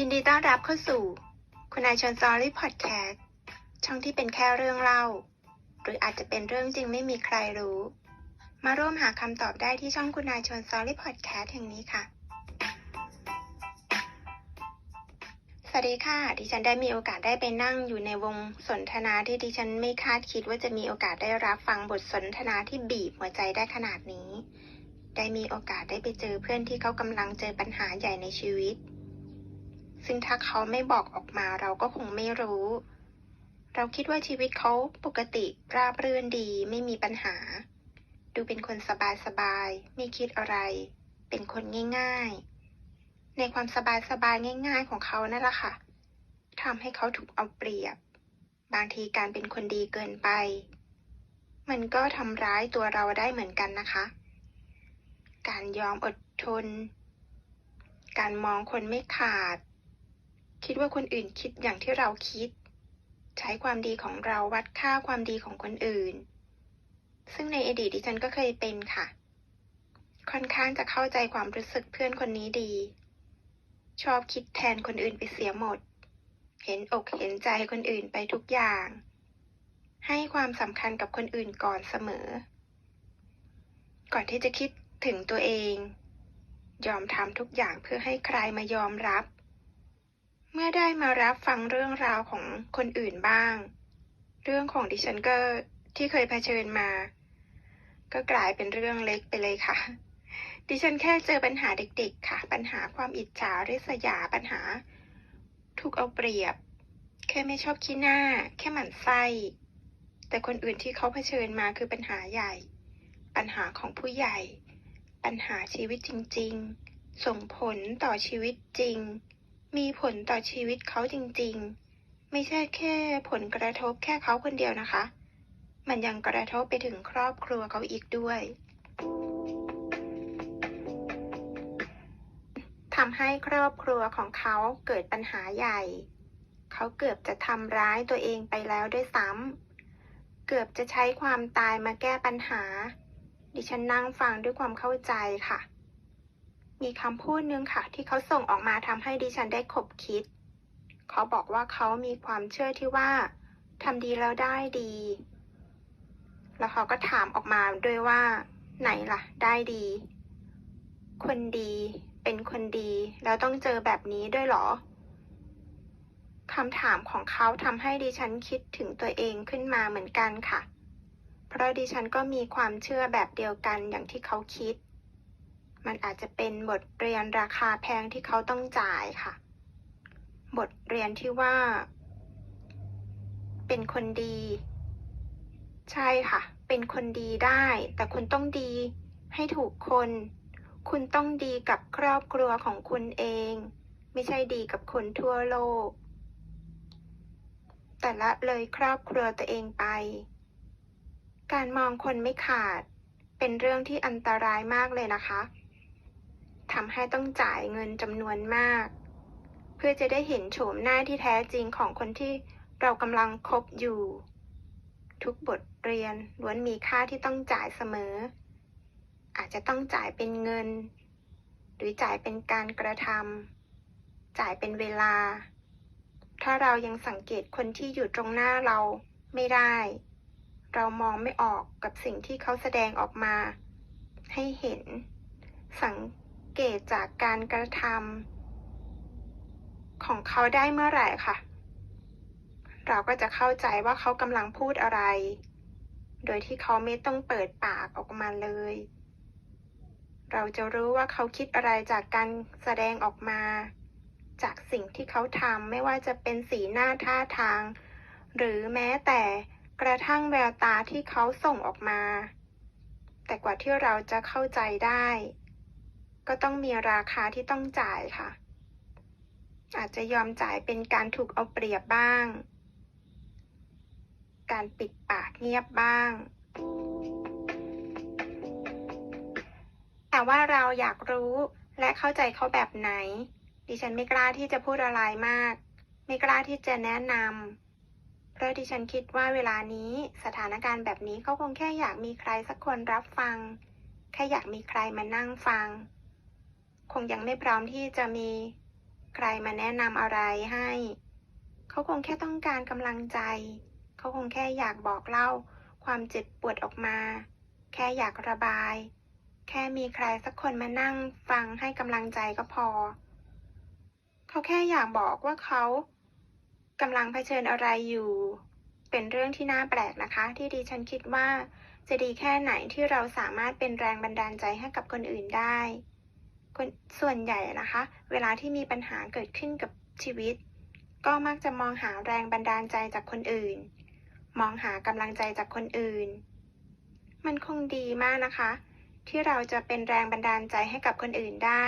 ยินดีต้อนรับเข้าสู่ คุณนายชนซอรี่พอดแคสต์ช่องที่เป็นแค่เรื่องเล่า หรืออาจจะเป็นเรื่องจริงไม่มีใครรู้ มาร่วมหาคำตอบได้ที่ช่องคุณนายชนซอรี่พอดแคสต์แห่งนี้ค่ะ สวัสดีค่ะ ดิฉันได้มีโอกาสได้ไปนั่งอยู่ในวงสนทนาที่ดิฉันไม่คาดคิดว่าจะมีโอกาสได้รับฟังบทสนทนาที่บีบหัวใจได้ขนาดนี้ ได้มีโอกาสได้ไปเจอเพื่อนที่เขากำลังเจอปัญหาใหญ่ในชีวิต ซึ่งถ้าเขาไม่บอกออกมาเราก็คงไม่รู้ เราคิดว่าชีวิตเขาปกติราบรื่นดีไม่มีปัญหา ดูเป็นคนสบายๆไม่คิดอะไร เป็นคนง่าย ๆ ในความสบายๆง่าย ๆ ของเขานั่นแหละค่ะทำให้เขาถูกเอาเปรียบ บางทีการเป็นคนดีเกินไป มันก็ทำร้ายตัวเราได้เหมือนกันนะคะ การยอมอดทน การมองคนไม่ขาด คิดว่าคนอื่นคิดอย่างที่เราคิด ใช้ความดีของเราวัดค่าความดีของคนอื่น ซึ่งในอดีตดิฉันก็เคยเป็นค่ะ ค่อนข้างจะเข้าใจความรู้สึกเพื่อนคนนี้ดี ชอบคิดแทนคนอื่นไปเสียหมด เห็นอกเห็นใจคนอื่นไปทุกอย่าง ให้ความสำคัญกับคนอื่นก่อนเสมอ ก่อนที่จะคิดถึงตัวเอง ยอมทำทุกอย่างเพื่อให้ใครมายอมรับ เมื่อได้มารับฟังเรื่องราวของคนอื่นบ้าง เรื่องของดิฉันก็ที่เคยเผชิญมา ก็กลายเป็นเรื่องเล็กไปเลยค่ะ ดิฉันแค่เจอปัญหาเด็กๆ ค่ะ ปัญหาความอิจฉาริษยาปัญหา ถูกเอาเปรียบ แค่ไม่ชอบขี้หน้า แค่หมั่นไส้ แต่คนอื่นที่เขาเผชิญมาคือปัญหาใหญ่ ปัญหาของผู้ใหญ่ ปัญหาชีวิตจริง ๆ ส่งผลต่อชีวิตจริง มีผลต่อชีวิตเขาจริงๆ ไม่ใช่แค่ผลกระทบแค่เขาคนเดียวนะคะ มันยังกระทบไปถึงครอบครัวเขาอีกด้วยทำให้ครอบครัวของเขาเกิดปัญหาใหญ่ เขาเกือบจะทำร้ายตัวเองไปแล้วด้วยซ้ำ เกือบจะใช้ความตายมาแก้ปัญหา ดิฉันนั่งฟังด้วยความเข้าใจค่ะ มีคำพูดนึงค่ะ ที่เขาส่งออกมาทำให้ดิฉันได้ขบคิด เขาบอกว่าเขามีความเชื่อที่ว่าทำดีแล้วได้ดี แล้วเขาก็ถามออกมาด้วยว่า ไหนล่ะ ได้ดี คนดีเป็นคนดีแล้วต้องเจอแบบนี้ด้วยเหรอคำถามของเขาทำให้ดิฉันคิดถึงตัวเองขึ้นมาเหมือนกันค่ะ เพราะดิฉันก็มีความเชื่อแบบเดียวกันอย่างที่เขาคิด มันอาจจะเป็นบทเรียนราคาแพงที่เขาต้องจ่ายค่ะ บทเรียนที่ว่า เป็นคนดี ใช่ค่ะ เป็นคนดีได้ แต่คุณต้องดีให้ถูกคน คุณต้องดีกับครอบครัวของคุณเอง ไม่ใช่ดีกับคนทั่วโลก แต่ละเลยครอบครัวตัวเองไป การมองคนไม่ขาดเป็นเรื่องที่อันตรายมากเลยนะคะ ทำให้ต้องจ่ายเงินจำนวนมาก เพื่อจะได้เห็นโฉมหน้าที่แท้จริงของคนที่เรากำลังคบอยู่ ทุกบทเรียนล้วนมีค่าที่ต้องจ่ายเสมอ อาจจะต้องจ่ายเป็นเงิน หรือจ่ายเป็นการกระทำจ่ายเป็นเวลา ถ้าเรายังสังเกตคนที่อยู่ตรงหน้าเราไม่ได้ เรามองไม่ออกกับสิ่งที่เขาแสดงออกมา ให้เห็นสัง เกตจากการกระทำของเขาได้เมื่อไหร่ค่ะ เราก็จะเข้าใจว่าเขากำลังพูดอะไร โดยที่เขาไม่ต้องเปิดปากออกมาเลย เราจะรู้ว่าเขาคิดอะไรจากการแสดงออกมา จากสิ่งที่เขาทำไม่ว่าจะเป็นสีหน้าท่าทาง หรือแม้แต่กระทั่งแววตาที่เขาส่งออกมา แต่กว่าที่เราจะเข้าใจได้ ก็ต้องมีราคาที่ต้องจ่ายค่ะ อาจจะยอมจ่ายเป็นการถูกเอาเปรียบบ้าง การปิดปากเงียบบ้าง แต่ว่าเราอยากรู้และเข้าใจเขาแบบไหน ดิฉันไม่กล้าที่จะพูดอะไรมาก ไม่กล้าที่จะแนะนำเพราะดิฉันคิดว่าเวลานี้สถานการณ์แบบนี้เขาคงแค่อยากมีใครสักคนรับฟัง แค่อยากมีใครมานั่งฟัง คงยังไม่พร้อมที่จะมีใครมาแนะนำอะไรให้ เขาคงแค่ต้องการกำลังใจ เขาคงแค่อยากบอกเล่า ความเจ็บปวดออกมา แค่อยากระบาย แค่มีใครสักคนมานั่งฟังให้กำลังใจก็พอ เขาแค่อยากบอกว่าเขากำลังเผชิญอะไรอยู่ เป็นเรื่องที่น่าแปลกนะคะ ที่ดิฉันคิดว่าจะดีแค่ไหนที่เราสามารถเป็นแรงบันดาลใจให้กับคนอื่นได้ ส่วนใหญ่นะคะ เวลาที่มีปัญหาเกิดขึ้นกับชีวิต ก็มักจะมองหาแรงบันดาลใจจากคนอื่น มองหากำลังใจจากคนอื่น มันคงดีมากนะคะ ที่เราจะเป็นแรงบันดาลใจให้กับคนอื่นได้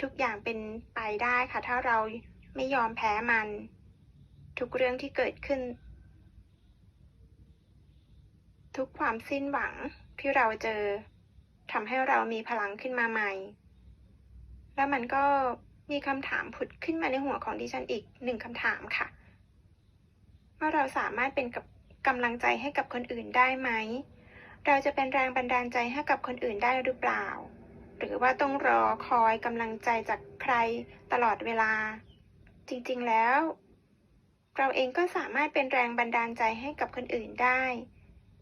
ทุกอย่างเป็นไปได้ค่ะ ถ้าเราไม่ยอมแพ้มัน ทุกเรื่องที่เกิดขึ้น ทุกความสิ้นหวังที่เราเจอ ทำให้เรามีพลังขึ้นมาใหม่ แล้วมันก็มีคำถามผุดขึ้นมาในหัวของดิฉันอีกหนึ่งคำถามค่ะ ว่าเราสามารถเป็นกับกำลังใจให้กับคนอื่นได้ไหม เราจะเป็นแรงบันดาลใจให้กับคนอื่นได้หรือเปล่า หรือว่าต้องรอคอยกำลังใจจากใครตลอดเวลา จริงๆแล้ว เราเองก็สามารถเป็นแรงบันดาลใจให้กับคนอื่นได้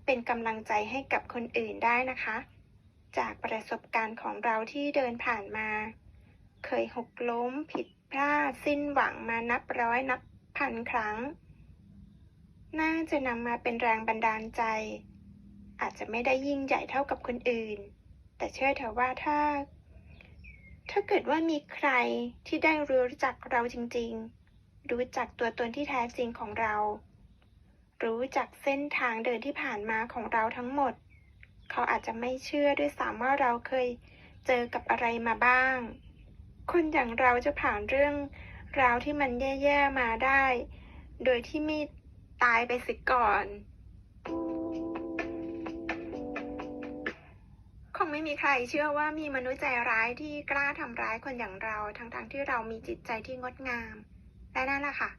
เป็นกำลังใจให้กับคนอื่นได้นะคะ จากประสบการณ์ของเราที่เดินผ่านมา เคยหกล้มผิดพลาดสิ้นหวังมานับร้อยนับพันครั้ง น่าจะนำมาเป็นแรงบันดาลใจ อาจจะไม่ได้ยิ่งใหญ่เท่ากับคนอื่น แต่เชื่อเถอะว่าถ้า ถ้าเกิดว่ามีใครที่ได้รู้จักเราจริง ๆ รู้จักตัวตนที่แท้จริงของเรา รู้จักเส้นทางเดินที่ผ่านมาของเราทั้งหมด เขาอาจจะไม่เชื่อด้วยซ้ำว่าเราเคยเจอกับอะไรมาบ้าง คนอย่างเราจะผ่านเรื่องราวที่มันแย่ๆมาได้ โดยที่ไม่ตายไปสิก่อน คงไม่มีใครเชื่อว่ามีมนุษย์ใจร้ายที่กล้าทำร้ายคนอย่างเรา ทั้งๆที่เรามีจิตใจที่งดงาม และนั่นแหละค่ะ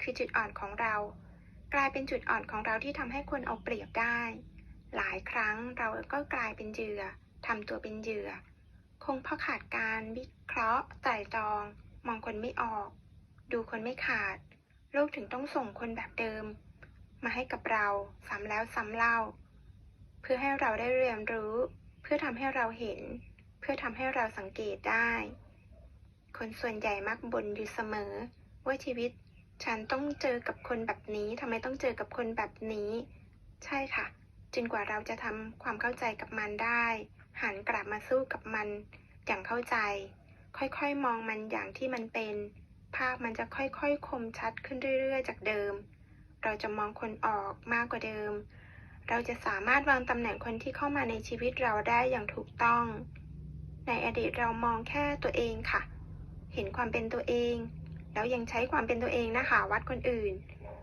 คือจุดอ่อนของเรา กลายเป็นจุดอ่อนของเราที่ทำให้คนเอาเปรียบได้ หลายครั้งเราก็กลายเป็นเหยื่อทำตัวเป็นเหยื่อ คงเพราะขาดการวิเคราะห์ไตร่ตอง มองคนไม่ออก ดูคนไม่ขาด โลกถึงต้องส่งคนแบบเดิม มาให้กับเราซ้ำแล้วซ้ำเล่า เพื่อให้เราได้เรียนรู้ เพื่อทำให้เราเห็น เพื่อทำให้เราสังเกตได้ คนส่วนใหญ่มักบ่นอยู่เสมอ ว่าชีวิต ฉันต้องเจอกับคนแบบนี้ทำไมต้องเจอกับคนแบบนี้ ใช่ค่ะ จนกว่าเราจะทำความเข้าใจกับมันได้ หันกลับมาสู้กับมัน อย่างเข้าใจ ค่อยๆ มองมันอย่างที่มันเป็น ภาพมันจะค่อยๆ คมชัดขึ้นเรื่อยๆ จากเดิม เราจะมองคนออกมากกว่าเดิม เราจะสามารถวางตำแหน่งคนที่เข้ามาในชีวิตเราได้อย่างถูกต้อง ในอดีตเรามองแค่ตัวเองค่ะ เห็นความเป็นตัวเอง แล้วยังใช้ความเป็นตัวเองนะคะ วัดคนอื่น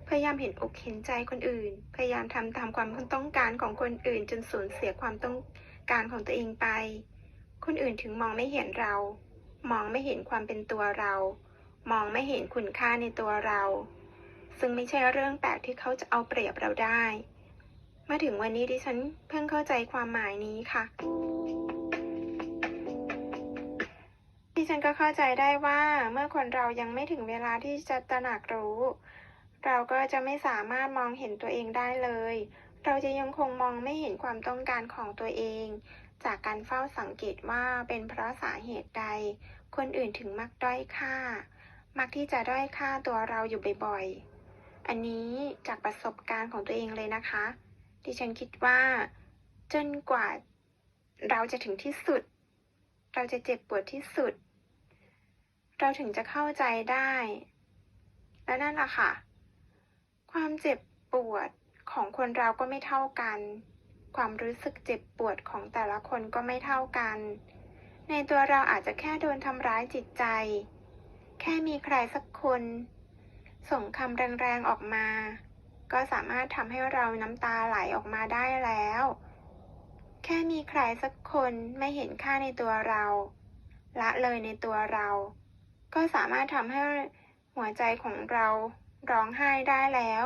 พยายามเห็นอกเห็นใจคนอื่น พยายามทำตามความต้องการของคนอื่น จนสูญเสียความต้องการของตัวเองไป คนอื่นถึงมองไม่เห็นเรา มองไม่เห็นความเป็นตัวเรา มองไม่เห็นคุณค่าในตัวเรา ซึ่งไม่ใช่เรื่องแปลกที่เขาจะเอาเปรียบเราได้ มาถึงวันนี้ดิฉันเพิ่งเข้าใจความหมายนี้ค่ะดิฉันก็เข้าใจได้ว่าเมื่อคนเรายังไม่ถึงเวลาที่จะตระหนักรู้ เราก็จะไม่สามารถมองเห็นตัวเองได้เลย เราจะยังคงมองไม่เห็นความต้องการของตัวเอง จากการเฝ้าสังเกตว่าเป็นเพราะสาเหตุใด คนอื่นถึงมักด้อยค่า มักที่จะด้อยค่าตัวเราอยู่บ่อยๆ อันนี้จากประสบการณ์ของตัวเองเลยนะคะ ดิฉันคิดว่า จนกว่าเราจะถึงที่สุด เราจะเจ็บปวดที่สุด เราถึงจะเข้าใจได้ และนั่นแหละค่ะ ความเจ็บปวดของคนเราก็ไม่เท่ากัน ความรู้สึกเจ็บปวดของแต่ละคนก็ไม่เท่ากัน ในตัวเราอาจจะแค่โดนทำร้ายจิตใจ แค่มีใครสักคน ส่งคำแรงๆออกมา ก็สามารถทำให้เราน้ำตาไหลออกมาได้แล้ว แค่มีใครสักคนไม่เห็นค่าในตัวเรา ละเลยในตัวเรา ก็สามารถทำให้หัวใจของเรา ร้องไห้ได้แล้ว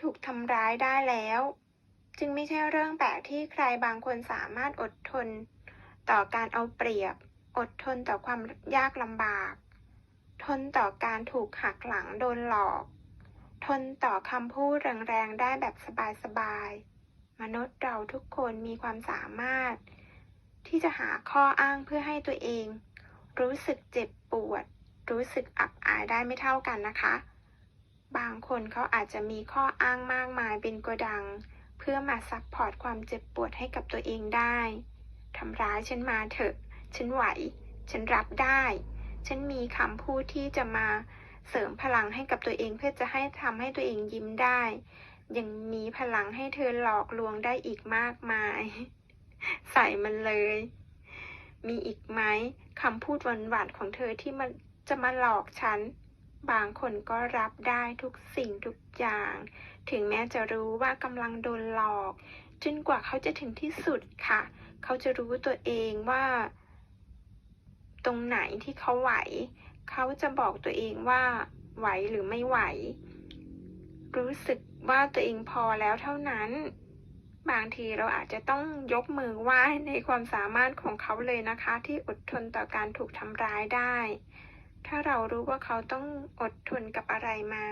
ถูกทำร้ายได้แล้ว จึงไม่ใช่เรื่องแปลกที่ใครบางคนสามารถอดทน ต่อการเอาเปรียบ อดทนต่อความยากลำบาก ทนต่อการถูกหักหลังโดนหลอก ทนต่อคำพูดแรงๆได้แบบสบายๆ มนุษย์เราทุกคนมีความสามารถ ที่จะหาข้ออ้างเพื่อให้ตัวเอง รู้สึกเจ็บปวด รู้สึกอับอายได้ไม่เท่ากันนะคะ บางคนเขาอาจจะมีข้ออ้างมากมายเป็นโกดัง เพื่อมาซัพพอร์ตความเจ็บปวดให้กับตัวเองได้ทำร้ายฉันมาเถอะ ฉันไหว ฉันรับได้ ฉันมีคำพูดที่จะมาเสริมพลังให้กับตัวเองเพื่อจะให้ทำให้ตัวเองยิ้มได้ ยังมีพลังให้เธอหลอกลวงได้อีกมากมาย ใส่มันเลย มีอีกไหมคำพูดหวานๆของเธอที่มัน จะมาหลอกฉัน บางคนก็รับได้ทุกสิ่งทุกอย่าง ถึงแม้จะรู้ว่ากำลังโดนหลอก จนกว่าเขาจะถึงที่สุดค่ะ เขาจะรู้ตัวเองว่า ตรงไหนที่เขาไหว เขาจะบอกตัวเองว่า ไหวหรือไม่ไหว รู้สึกว่าตัวเองพอแล้วเท่านั้นบางทีเราอาจจะต้องยกมือไหว้ในความสามารถของเขาเลยนะคะ ที่อดทนต่อการถูกทำร้ายได้ ถ้าเรารู้ว่าเขาต้องอดทนกับอะไรมา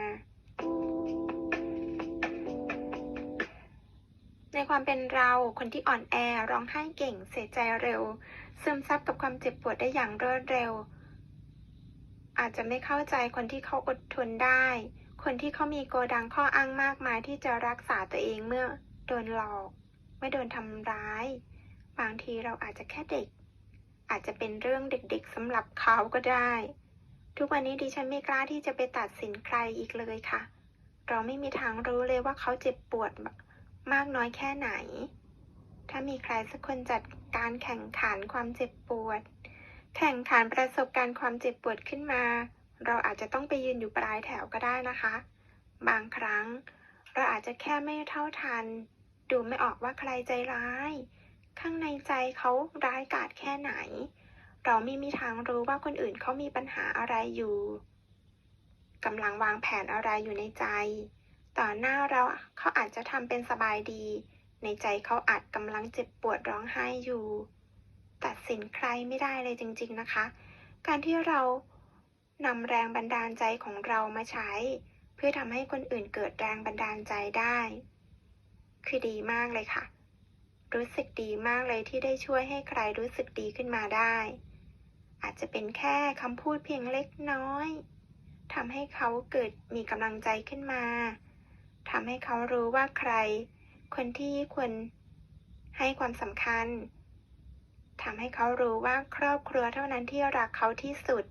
ในความเป็นเราคนที่อ่อนแอร้องไห้เก่งเสียใจเร็ว ซึมซับกับความเจ็บปวดได้อย่างรวดเร็ว อาจจะไม่เข้าใจคนที่เขาอดทนได้ คนที่เขามีโกดังข้ออ้างมากมายที่จะรักษาตัวเองเมื่อโดนหลอกไม่โดนทำร้าย บางทีเราอาจจะแค่เด็กอาจจะเป็นเรื่องเด็กๆสำหรับเขาก็ได้ ทุกวันนี้ดิฉันไม่กล้าที่จะไปตัดสินใครอีกเลยค่ะ เราไม่มีทางรู้เลยว่าเขาเจ็บปวดมากน้อยแค่ไหน ถ้ามีใครสักคนจัดการแข่งขันความเจ็บปวด แข่งขันประสบการณ์ความเจ็บปวดขึ้นมา เราอาจจะต้องไปยืนอยู่ปลายแถวก็ได้นะคะ บางครั้ง เราอาจจะแค่ไม่เท่าทัน ดูไม่ออกว่าใครใจร้าย ข้างในใจเขาร้ายกาจแค่ไหน เราไม่มีทางรู้ว่าคนอื่นเขามีปัญหาอะไรอยู่กำลังวางแผนอะไรอยู่ในใจ ต่อหน้าเราเขาอาจจะทำเป็นสบายดี ในใจเขาอาจกำลังเจ็บปวดร้องไห้อยู่ ตัดสินใครไม่ได้เลยจริง ๆนะคะ การที่เรานำแรงบันดาลใจของเรามาใช้ เพื่อทำให้คนอื่นเกิดแรงบันดาลใจได้ คือดีมากเลยค่ะ รู้สึกดีมากเลยที่ได้ช่วยให้ใครรู้สึกดีขึ้นมาได้ อาจจะเป็นแค่คำพูดเพียงเล็กน้อยทำให้เขาเกิดมีกำลังใจขึ้นมาทำให้เขารู้ว่าใคร คนที่ควรให้ความสำคัญทำให้เขารู้ว่าครอบครัวเท่านั้นที่รักเขาที่สุด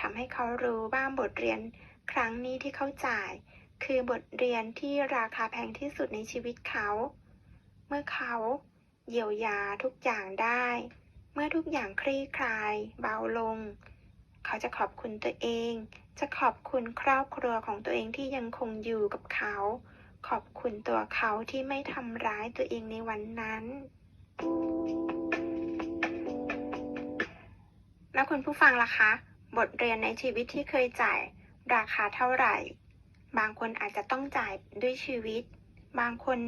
ทำให้เขารู้ว่าบทเรียนครั้งนี้ที่เขาจ่าย คือบทเรียนที่ราคาแพงที่สุดในชีวิตเขา เมื่อเขาเยียวยาทุกอย่างได้ เมื่อทุกอย่างคลี่คลาย เบาลง เขาจะขอบคุณตัวเอง จะขอบคุณครอบครัวของตัวเองที่ยังคงอยู่กับเขา ขอบคุณตัวเขาที่ไม่ทำร้ายตัวเองในวันนั้น แล้วคุณผู้ฟังล่ะคะ บทเรียนในชีวิตที่เคยจ่ายราคาเท่าไหร่ บางคนอาจจะต้องจ่ายด้วยชีวิต บางคน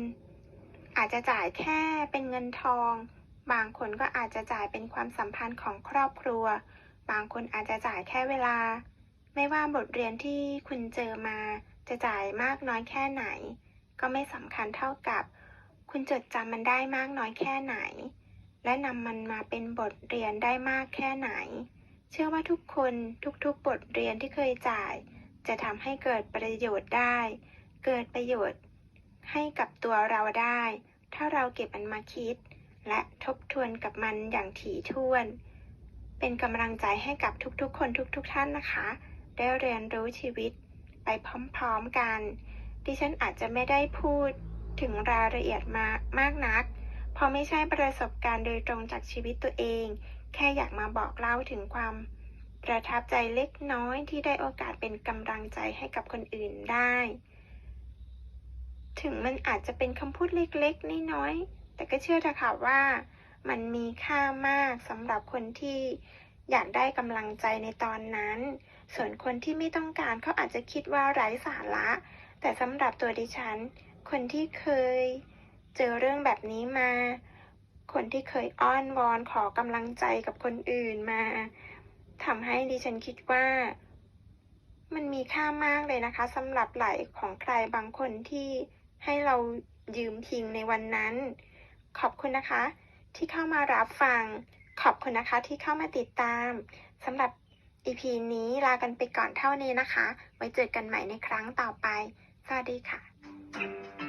อาจจะจ่ายแค่เป็นเงินทอง บางคนก็อาจจะจ่ายเป็นความสัมพันธ์ของครอบครัว บางคนอาจจะจ่ายแค่เวลา ไม่ว่าบทเรียนที่คุณเจอมา จะจ่ายมากน้อยแค่ไหน ก็ไม่สำคัญเท่ากับ คุณจดจำมันได้มากน้อยแค่ไหน และนำมันมาเป็นบทเรียนได้มากแค่ไหน เชื่อว่าทุกคนทุกๆบทเรียนที่เคยจ่าย จะทำให้เกิดประโยชน์ได้ เกิดประโยชน์ ให้กับตัวเราได้ ถ้าเราเก็บมันมาคิด และทบทวนกับมันอย่างถี่ถ้วน เป็นกำลังใจให้กับทุกๆ คนทุก ๆ ท่านนะคะ ได้เรียนรู้ชีวิตไปพร้อมๆกัน ดิฉันอาจจะไม่ได้พูดถึงรายละเอียดมามากนัก เพราะไม่ใช่ประสบการณ์โดยตรงจากชีวิตตัวเอง แค่อยากมาบอกเล่าถึงความประทับใจเล็กน้อยที่ได้โอกาสเป็นกำลังใจให้กับคนอื่นได้ ถึงมันอาจจะเป็นคำพูดเล็กๆ น้อยๆ แต่ก็เชื่อเถอะค่ะว่ามันมีค่ามากสำหรับคนที่อยากได้กำลังใจในตอนนั้น ส่วนคนที่ไม่ต้องการเขาอาจจะคิดว่าไร้สาระ แต่สำหรับตัวดิฉัน คนที่เคยเจอเรื่องแบบนี้มา คนที่เคยอ้อนวอนขอกำลังใจกับคนอื่นมาทำให้ดิฉันคิดว่า มันมีค่ามากเลยนะคะสำหรับไหลของใครบางคนที่ให้เรายืมทิ้งในวันนั้น ขอบคุณนะคะ ที่เข้ามารับฟัง ขอบคุณนะคะที่เข้ามาติดตามสำหรับ EP นี้ลากันไปก่อนเท่านี้นะคะ ไว้เจอกันใหม่ในครั้งต่อไป สวัสดีค่ะ